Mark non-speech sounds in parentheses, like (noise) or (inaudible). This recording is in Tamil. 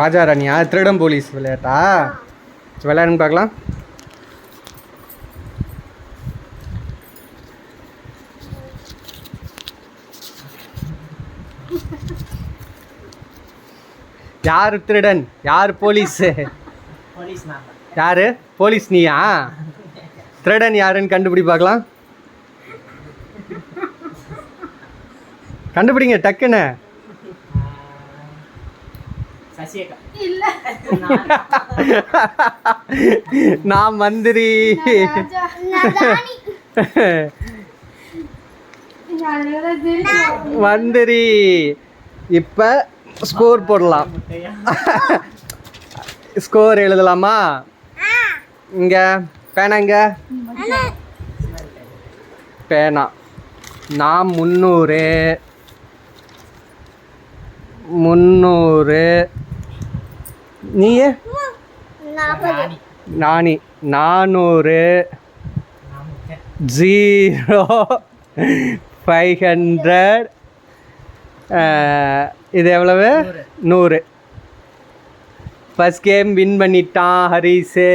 ராஜா ராணியா? திருடம் போலீஸ் விளையாட்டா? விளையாடுன்னு பார்க்கலாம். யார் திருடன்? யார் போலீஸ் போலீஸ்? யாரு? போலீஸ் நீயா? திருடன் யாருன்னு கண்டுபிடி பார்க்கலாம். கண்டுபிடிங்க டக்குன்னு. (laughs) நான் மந்திரி. (laughs) மந்திரி. இப்போ ஸ்கோர் போடலாம். ஸ்கோர் (laughs) எழுதலாமா? இங்க பேனாங்க பேனா. நான் முந்நூறு. முந்நூறு. நீயே? நானி. நானூறு. ஜீரோ. Five hundred. இது எவ்வளவு? நூறு. நூறு. ஃபஸ்ட் கேம் வின் பண்ணிட்டான் ஹரிஸே